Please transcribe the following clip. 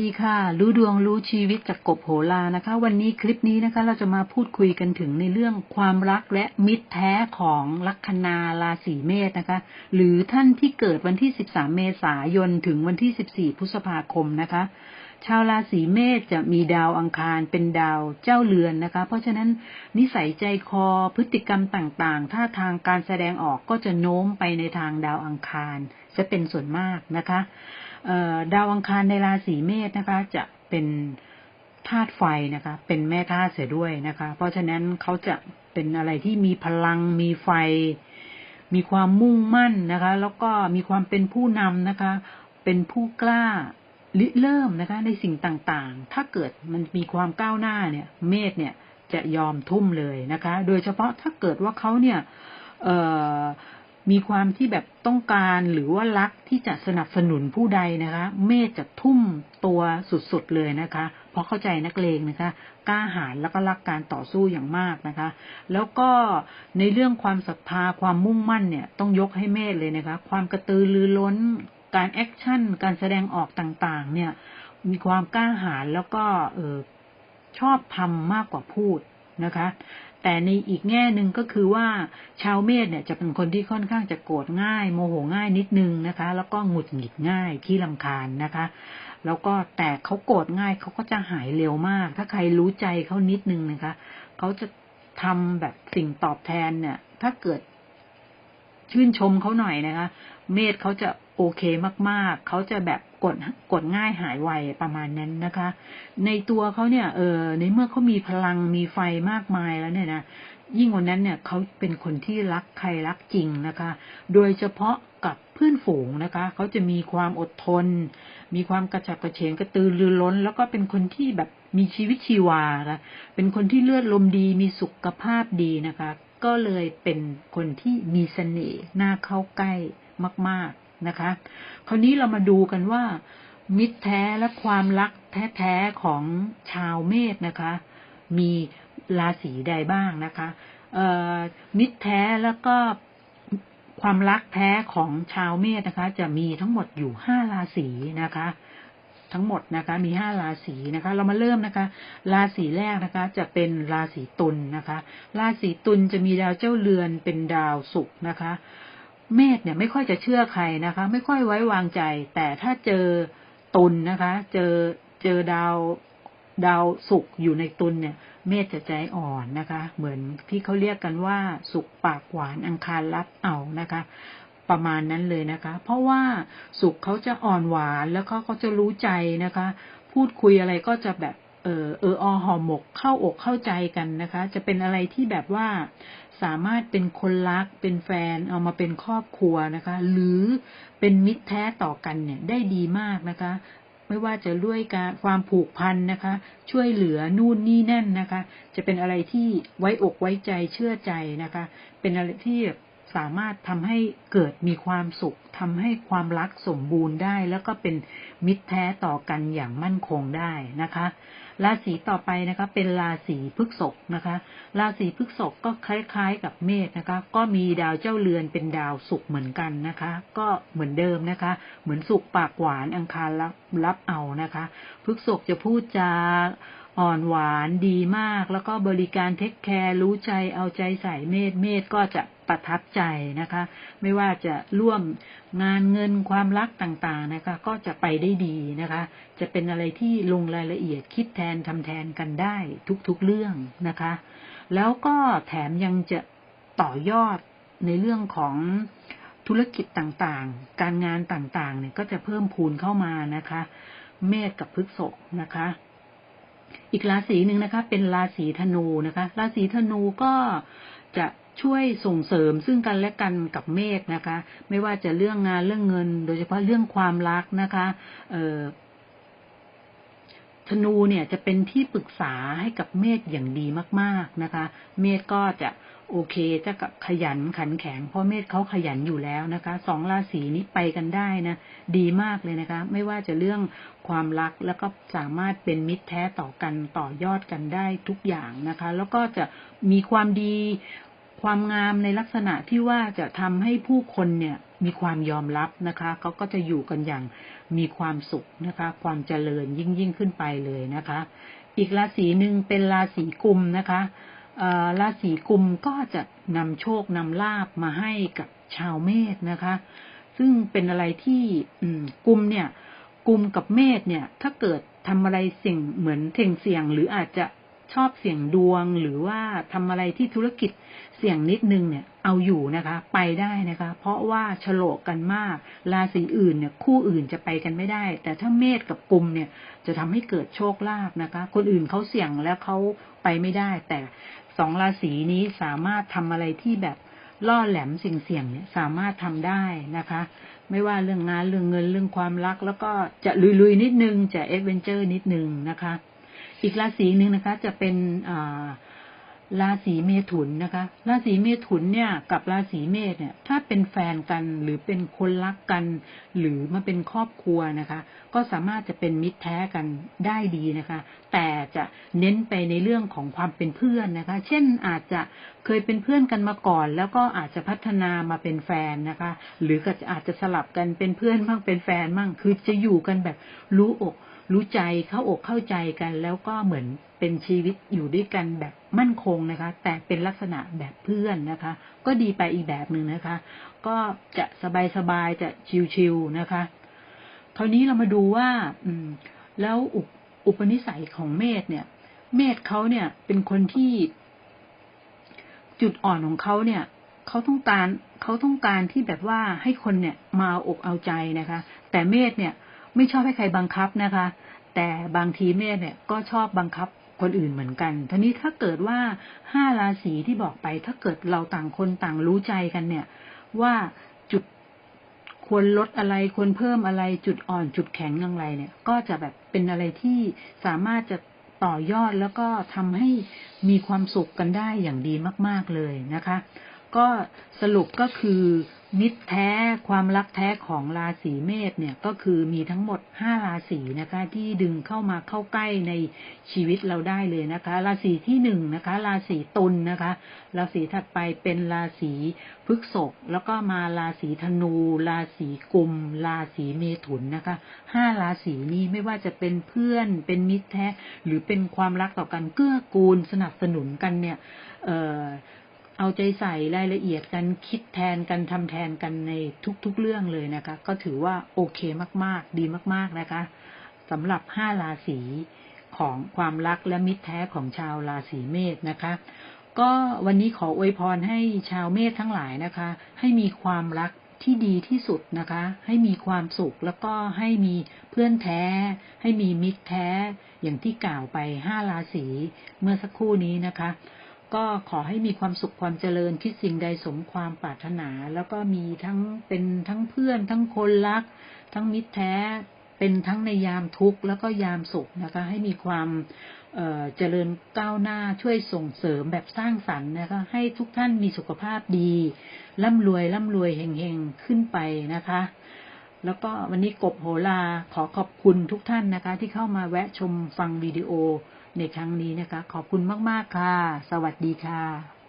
ดีค่ะ รู้ดวงรู้ชีวิตจากกบโหรานะคะ วันนี้คลิปนี้นะคะ เราจะมาพูดคุยกันถึงในเรื่องความรักและมิตรแท้ของลัคนาราศีเมษนะคะ หรือท่านที่เกิดวันที่ 13 เมษายนถึงวันที่ 14 พฤษภาคมนะคะ ชาวราศีเมษจะมีดาวอังคารเป็นดาวเจ้าเรือนนะคะ เพราะฉะนั้นนิสัยใจคอพฤติกรรมต่างๆท่าทางการแสดงออกก็จะโน้มไปในทางดาวอังคารจะเป็นส่วนมากนะคะ ดาวอังคารในราศีเมษนะคะ จะเป็นธาตุไฟนะคะ เป็นแม่ธาตุเสียด้วยนะคะ เพราะฉะนั้นเขาจะเป็นอะไรที่มีพลังมีไฟ มีความมุ่งมั่นนะคะ แล้วก็มีความเป็นผู้นำนะคะ เป็นผู้กล้าริเริ่มนะคะ ในสิ่งต่างๆ ถ้าเกิดมันมีความก้าวหน้าเนี่ย เมษเนี่ยจะยอมทุ่มเลยนะคะ โดยเฉพาะถ้าเกิดว่าเขาเนี่ยเออ มีความที่แบบต้องการหรือว่ารักที่จะสนับสนุนผู้ใดนะคะ เมธจะทุ่มตัวสุดๆเลยนะคะ เพราะเข้าใจนักเลงนะคะ กล้าหาญแล้วก็รักการต่อสู้อย่างมากนะคะ แล้วก็ในเรื่องความศรัทธาความมุ่งมั่นเนี่ยต้องยกให้เมธเลยนะคะ ความกระตือรือร้น การแอคชั่น การแสดงออกต่างๆ เนี่ย มีความกล้าหาญแล้วก็เออชอบทำมากกว่าพูดนะคะ แต่ในอีกแง่หนึ่งก็คือว่าชาวเมษเนี่ยจะเป็นคนที่ค่อนข้างจะโกรธง่าย โมโหง่ายนิดนึงนะคะ แล้วก็หงุดหงิดง่ายที่ลำคาญนะคะ แล้วก็แต่เขาโกรธง่ายเขาก็จะหายเร็วมาก ถ้าใครรู้ใจเขานิดนึงนะคะเขาจะทำแบบสิ่งตอบแทนเนี่ย ถ้าเกิดชื่นชมเขาหน่อยนะคะ เมธเขาจะโอเคมาก ๆ เขาจะแบบ กดกดง่ายหายไวประมาณนั้นนะคะ ในตัวเขาเนี่ยเออในเมื่อเขามีพลังมีไฟมากมายแล้วเนี่ยนะยิ่งกว่านั้นเนี่ยเขาเป็นคนที่รักใครรักจริงนะคะ โดยเฉพาะกับเพื่อนฝูงนะคะ เขาจะมีความอดทน มีความกระฉับกระเฉงกระตือรือร้น แล้วก็เป็นคนที่แบบมีชีวิตชีวาค่ะเป็นคนที่เลือดลมดี มีสุขภาพดีนะคะ ก็เลยเป็นคนที่มีเสน่ห์น่าเข้าใกล้มาก ๆ นะคะ คราวนี้เรามาดูกันว่า มิตรแท้และความรักแท้ๆของชาวเมษนะคะ มีราศีใดบ้างนะคะมิตรแท้แล้วก็ความรักแท้ของชาวเมษนะคะ จะมีทั้งหมดอยู่ห้าราศีนะคะ ทั้งหมดนะคะ มีห้าราศีนะคะ เรามาเริ่มนะคะ ราศีแรกนะคะ จะเป็นราศีตุลนะคะ ราศีตุลจะมีดาวเจ้าเรือนเป็นดาวศุกร์นะคะ เมษเนี่ยไม่ค่อยจะเชื่อใครนะคะ ไม่ค่อยไว้วางใจ แต่ถ้าเจอตุลนนะคะ เจอเจอดาวดาวสุกอยู่ในตุลเนี่ย เมษจะใจอ่อนนะคะ เหมือนที่เขาเรียกกันว่าสุกปากหวานอังคารรับเอานะคะ ประมาณนั้นเลยนะคะ เพราะว่าสุกเขาจะอ่อนหวานแล้วเขาก็จะรู้ใจนะคะ พูดคุยอะไรก็จะแบบ เออเอออหอหมกเข้าอกเข้าใจกันนะคะ จะเป็นอะไรที่แบบว่าสามารถเป็นคนรักเป็นแฟนเอามาเป็นครอบครัวนะคะ หรือเป็นมิตรแท้ต่อกันเนี่ยได้ดีมากนะคะ ไม่ว่าจะด้วยการความผูกพันนะคะ ช่วยเหลือนู่นนี่นั่นนะคะ จะเป็นอะไรที่ไว้อกไว้ใจเชื่อใจนะคะ เป็นอะไรที่สามารถทำให้เกิดมีความสุขทำให้ความรักสมบูรณ์ได้ แล้วก็เป็นมิตรแท้ต่อกันอย่างมั่นคงได้นะคะ ราศีต่อไปนะคะเป็นราศีพฤกษกนะคะ ราศีพฤกษกก็คล้ายๆ กับเมษนะคะ ก็มีดาวเจ้าเรือนเป็นดาวสุกเหมือนกันนะคะ ก็เหมือนเดิมนะคะ เหมือนสุกปากหวานอังคารรับรับเอานะคะพฤกษกจะพูดจา อ่อนหวานดีมาก แล้วก็บริการเทคแคร์รู้ใจเอาใจใส่เมธเมธก็จะประทับใจนะคะ ไม่ว่าจะร่วมงานเงินความรักต่างๆนะคะ ก็จะไปได้ดีนะคะ จะเป็นอะไรที่ลงรายละเอียดคิดแทนทำแทนกันได้ทุกๆเรื่องนะคะ แล้วก็แถมยังจะต่อยอดในเรื่องของธุรกิจต่างๆ การงานต่างๆ เนี่ยก็จะเพิ่มพูนเข้ามานะคะ เมษกับพฤษภนะคะ อีกราศีหนึ่งนะคะ เป็นราศีธนูนะคะ ราศีธนูก็จะช่วยส่งเสริมซึ่งกันและกันกับเมษนะคะ ไม่ว่าจะเรื่องงานเรื่องเงิน โดยเฉพาะเรื่องความรักนะคะเออธนูเนี่ยจะเป็นที่ปรึกษาให้กับเมษอย่างดีมาก ๆนะคะ เมษก็จะ โอเคจะกับขยันขันแข็งเพราะเมษเขาขยันอยู่แล้วนะคะสองราศีนี้ไปกันได้นะดีมากเลยนะคะ ไม่ว่าจะเรื่องความรักแล้วก็สามารถเป็นมิตรแท้ต่อกันต่อยอดกันได้ทุกอย่างนะคะ แล้วก็จะมีความดีความงามในลักษณะที่ว่าจะทำให้ผู้คนเนี่ยมีความยอมรับนะคะเขาก็จะอยู่กันอย่างมีความสุขนะคะ ความเจริญยิ่งยิ่งขึ้นไปเลยนะคะ อีกราศีหนึ่งเป็นราศีกุมนะคะ ราศีกุมก็จะนำโชคนำลาบมาให้กับชาวเมษนะคะ ซึ่งเป็นอะไรที่กุมเนี่ย กุมกับเมษเนี่ย ถ้าเกิดทำอะไรสิ่งเหมือนเท่งเสี่ยงหรืออาจจะ ชอบเสี่ยงดวงหรือว่าทำอะไรที่ธุรกิจเสี่ยงนิดนึงเนี่ย เอาอยู่นะคะ ไปได้นะคะ เพราะว่าฉลกกันมาก ราศีอื่นเนี่ย คู่อื่นจะไปกันไม่ได้ แต่ถ้าเมษกับกุมเนี่ย จะทำให้เกิดโชคลาภนะคะ คนอื่นเขาเสี่ยงแล้วเขาไปไม่ได้ แต่สองราศีนี้สามารถทำอะไรที่แบบล่อแหลมสิ่งเสี่ยงเนี่ยสามารถทำได้นะคะ ไม่ว่าเรื่องงานเรื่องเงินเรื่องความรัก แล้วก็จะลุยๆนิดนึงจะเอ็ดเวนเจอร์นิดนึงนะคะ อีกราศีหนึ่งนะคะ จะเป็นราศีเมถุนนะคะ ราศีเมถุนเนี่ย กับราศีเมษเนี่ย ถ้าเป็นแฟนกันหรือเป็นคนรักกัน หรือมาเป็นครอบครัวนะคะ ก็สามารถจะเป็นมิตรแท้กันได้ดีนะคะ แต่จะเน้นไปในเรื่องของความเป็นเพื่อนนะคะ เช่นอาจจะเคยเป็นเพื่อนกันมาก่อน แล้วก็อาจจะพัฒนามาเป็นแฟนนะคะ หรือก็อาจจะสลับกันเป็นเพื่อนบ้างเป็นแฟนบ้างคือจะอยู่กันแบบรู้อก รู้ใจเข้าอกเข้าใจกัน แล้วก็เหมือนเป็นชีวิตอยู่ด้วยกันแบบมั่นคงนะคะ แต่เป็นลักษณะแบบเพื่อนนะคะ ก็ดีไปอีกแบบหนึ่งนะคะ ก็จะสบายๆจะชิวๆนะคะ คราวนี้เรามาดูว่า อืม แล้วอุปอุปนิสัยของเมธเนี่ย เมธเขาเนี่ย เป็นคนที่จุดอ่อนของเขาเนี่ยเขาต้องการเขาต้องการที่แบบว่าให้คนเนี่ยมาอกเอาใจนะคะ แต่เมธเนี่ย ไม่ชอบให้ใครบังคับนะคะ แต่บางทีเมษเนี่ยก็ชอบบังคับคนอื่นเหมือนกันทีนี้ถ้าเกิดว่าห้าราศีที่บอกไป ถ้าเกิดเราต่างคนต่างรู้ใจกันเนี่ย ว่าจุดควรลดอะไรควรเพิ่มอะไรจุดอ่อนจุดแข็งอย่างไรเนี่ย ก็จะแบบเป็นอะไรที่สามารถจะต่อยอดแล้วก็ทำให้มีความสุขกันได้อย่างดีมาก ๆเลยนะคะ ก็สรุปก็คือ มิตรแท้ความรักแท้ของราศีเมษเนี่ยก็คือมีทั้งหมดห้าราศีนะคะ ที่ดึงเข้ามาเข้าใกล้ในชีวิตเราได้เลยนะคะ ราศีที่หนึ่งนะคะ ราศีตุลนะคะ ราศีถัดไปเป็นราศีพฤษภแล้วก็มาราศีธนู ราศีกุม ราศีเมถุนนะคะห้าราศีนี้ไม่ว่าจะเป็นเพื่อน เป็นมิตรแท้ หรือเป็นความรักต่อกันเกื้อกูลสนับสนุนกันเนี่ย เอ่อ เอาใจใส่รายละเอียดกันคิดแทนกันทำแทนกันในทุกๆเรื่องเลยนะคะ ก็ถือว่าโอเคมากๆ ดีมากๆนะคะสำหรับห้าราศีของความรักและมิตรแท้ของชาวราศีเมษนะคะ ก็วันนี้ขออวยพรให้ชาวเมษทั้งหลายนะคะ ให้มีความรักที่ดีที่สุดนะคะ ให้มีความสุขแล้วก็ให้มีเพื่อนแท้ ให้มีมิตรแท้ อย่างที่กล่าวไปห้าราศีเมื่อสักครู่นี้นะคะ ก็ขอให้มีความสุขความเจริญคิดสิ่งใดสมความปรารถนา แล้วก็มีทั้งเป็นทั้งเพื่อน ทั้งคนรัก ทั้งมิตรแท้ เป็นทั้งในยามทุกข์แล้วก็ยามสุขนะคะ ให้มีความเจริญก้าวหน้าช่วยส่งเสริมแบบสร้างสรรค์นะคะ ให้ทุกท่านมีสุขภาพดีร่ำรวยร่ำรวยเฮงๆขึ้นไปนะคะ แล้วก็วันนี้กบโหราขอขอบคุณทุกท่านนะคะ ที่เข้ามาแวะชมฟังวิดีโอในครั้งนี้นะคะ ขอบคุณมาก ๆ ค่ะ สวัสดีค่ะ